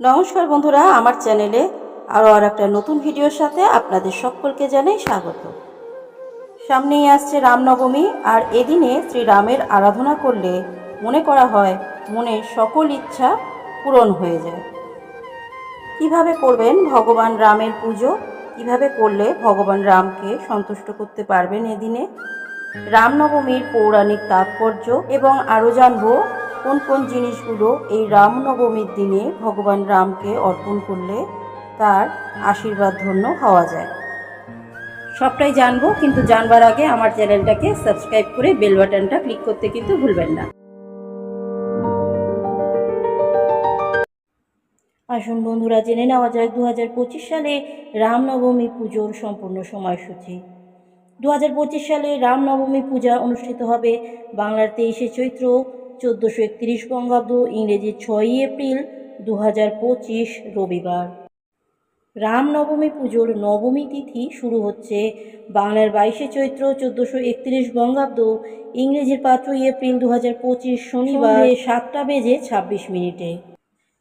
নমস্কার বন্ধুরা, আমার চ্যানেলে আরও আর একটা নতুন ভিডিওর সাথে আপনাদের সকলকে জানাই স্বাগত। সামনেই আসছে রামনবমী, আর এদিনে শ্রীরামের আরাধনা করলে মনে করা হয় মনের সকল ইচ্ছা পূরণ হয়ে যায়। কীভাবে করবেন ভগবান রামের পুজো? কীভাবে করলে ভগবান রামকে সন্তুষ্ট করতে পারবেন এদিনে? রামনবমীর পৌরাণিক তাৎপর্য এবং আরও জানব কোন কোন জিনিসগুলো এই রামনবমীর দিনে ভগবান রামকে অর্পণ করলে তার আশীর্বাদ ধন্য হওয়া যায়? সবটাই জানব, কিন্তু জানবার আগে আমার চ্যানেলটাকে সাবস্ক্রাইব করে বেল বাটনটা ক্লিক করতে কিন্তু ভুলবেন না। আসুন বন্ধুরা, জেনে নেওয়া যায় দু হাজার পঁচিশ সালে রামনবমী পুজোর সম্পূর্ণ সময়সূচি। দু হাজার পঁচিশ সালে রামনবমী পূজা অনুষ্ঠিত হবে বাংলার তেইশে চৈত্র চোদ্দোশো একত্রিশ বঙ্গাব্দ ইংরেজি ছয়ই এপ্রিল দু হাজার পঁচিশ রবিবার। রামনবমী পুজোর নবমী তিথি শুরু হচ্ছে। বাংলার বাইশে চৈত্র চোদ্দোশো একত্রিশ বঙ্গাব্দ ইংরেজির পাঁচই এপ্রিল দু হাজার পঁচিশ শনিবার সাতটা বেজে ছাব্বিশ মিনিটে।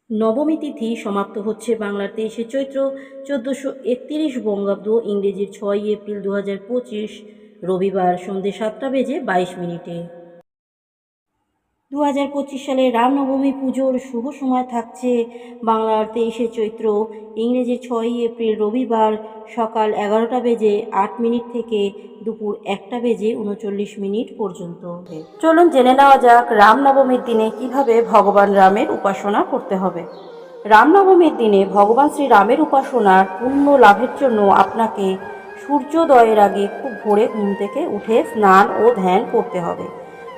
নবমী তিথি সমাপ্ত হচ্ছে বাংলার তেইশে চৈত্র চোদ্দোশো একত্রিশ বঙ্গাব্দ ইংরেজির ছয়ই এপ্রিল দু হাজার পঁচিশ রবিবার সন্ধ্যে সাতটা বেজে বাইশ মিনিটে। দু হাজার পঁচিশ সালে রামনবমী পুজোর শুভ সময় থাকছে বাংলার তেইশে চৈত্র। ইংরেজি ছয়ই এপ্রিল রবিবার সকাল এগারোটা বেজে আট মিনিট থেকে দুপুর একটা বেজে উনচল্লিশ মিনিট পর্যন্ত। চলুন জেনে নেওয়া যাক রামনবমীর দিনে কীভাবে ভগবান রামের উপাসনা করতে হবে। রামনবমীর দিনে ভগবান শ্রী রামের উপাসনার পুণ্য লাভের জন্য আপনাকে সূর্যোদয়ের আগে খুব ভোরে ঘুম থেকে উঠে স্নান ও ধ্যান করতে হবে।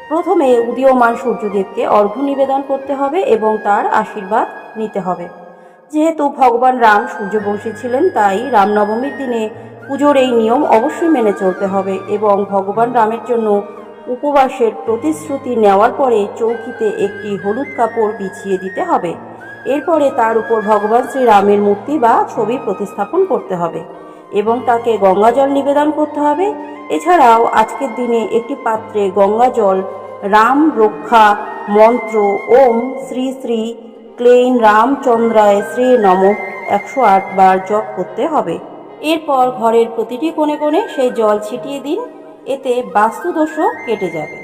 প্রথমে উদীয়মান সূর্যদেবকে অর্ঘ্য নিবেদন করতে হবে এবং তার আশীর্বাদ নিতে হবে। যেহেতু ভগবান রাম সূর্যবংশী ছিলেন, তাই রামনবমীর দিনে পুজোর এই নিয়ম অবশ্যই মেনে চলতে হবে এবং ভগবান রামের জন্য উপবাসের প্রতিশ্রুতি নেওয়ার পরে চৌকিতে একটি হলুদ কাপড় বিছিয়ে দিতে হবে। এরপরে তার উপর ভগবান শ্রীরামের মূর্তি বা ছবি প্রতিস্থাপন করতে হবে। এবং তাকে গঙ্গাজল নিবেদন করতে হবে। এছাড়াও আজকের দিনে একটি পাত্রে গঙ্গাজল, রাম রক্ষা মন্ত্র, ওম শ্রী শ্রী ক্লেইন রামচন্দ্রায় শ্রী নম একশো আট বার জপ করতে হবে। এরপর ঘরের প্রতিটি কোণে কোণে সেই জল ছিটিয়ে দিন, এতে বাস্তুদোষও কেটে যাবে।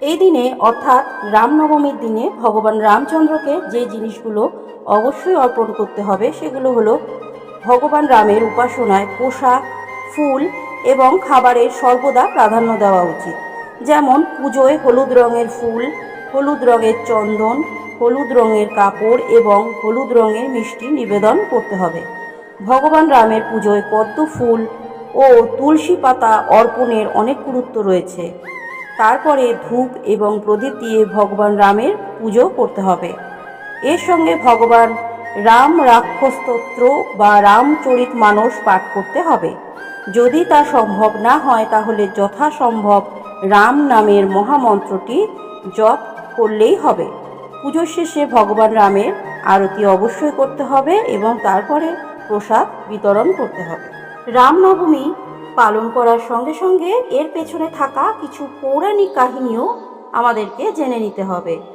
এই দিনে অর্থাৎ রামনবমীর দিনে ভগবান রামচন্দ্রকে যে জিনিসগুলো অবশ্যই অর্পণ করতে হবে, সেগুলো হলো ভগবান রামের উপাসনায় পোশাক ফুল এবং খাবারের সর্বদা প্রাধান্য দেওয়া উচিত। যেমন পুজোয় হলুদ রঙের ফুল, হলুদ রঙের চন্দন, হলুদ রঙের কাপড় এবং হলুদ রঙের মিষ্টি নিবেদন করতে হবে। ভগবান রামের পুজোয় পদ্ম ফুল ও তুলসী পাতা অর্পণের অনেক গুরুত্ব রয়েছে। তারপরে ধূপ এবং প্রদীপ দিয়ে ভগবান রামের পুজো করতে হবে। এর সঙ্গে ভগবান রাম রাক্ষস্তোত্র বা রামচরিত মানস পাঠ করতে হবে। যদি তা সম্ভব না হয়, তাহলে যথাসম্ভব রাম নামের মহামন্ত্রটি জপ করলেই হবে। পুজোর শেষে ভগবান রামের আরতি অবশ্যই করতে হবে এবং তারপরে প্রসাদ বিতরণ করতে হবে। রামনবমী পালন করার সঙ্গে সঙ্গে এর পেছনে থাকা কিছু পৌরাণিক কাহিনীও আমাদেরকে জেনে নিতে হবে।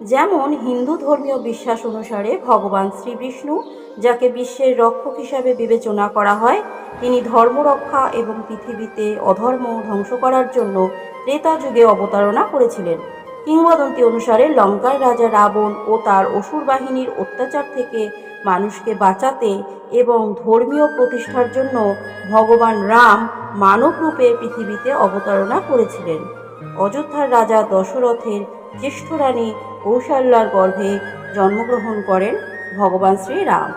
যেমন হিন্দু ধর্মীয় বিশ্বাস অনুসারে ভগবান শ্রীবিষ্ণু, যাকে বিশ্বের রক্ষক হিসাবে বিবেচনা করা হয়, তিনি ধর্ম রক্ষা এবং পৃথিবীতে অধর্ম ধ্বংস করার জন্য ত্রেতা যুগে অবতারণা করেছিলেন। কিংবদন্তি অনুসারে লঙ্কার রাজা রাবণ ও তার অসুর বাহিনীর অত্যাচার থেকে মানুষকে বাঁচাতে এবং ধর্মীয় প্রতিষ্ঠার জন্য ভগবান রাম মানব রূপে পৃথিবীতে অবতারণা করেছিলেন। অযোধ্যার রাজা দশরথের জ্যেষ্ঠ রানী কৌশল্যার গর্ভে জন্মগ্রহণ করেন ভগবান শ্রীরাম।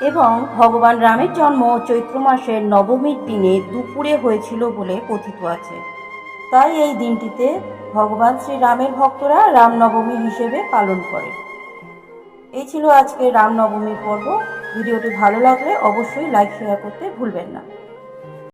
এবং ভগবান রামের জন্ম চৈত্র মাসের নবমীর দিনে দুপুরে হয়েছিল বলে কথিত আছে। তাই এই দিনটিতে ভগবান শ্রীরামের ভক্তরা রামনবমী হিসেবে পালন করে এই ছিল আজকে রামনবমীর পর্ব। ভিডিওটি ভালো লাগলে অবশ্যই লাইক শেয়ার করতে ভুলবেন না।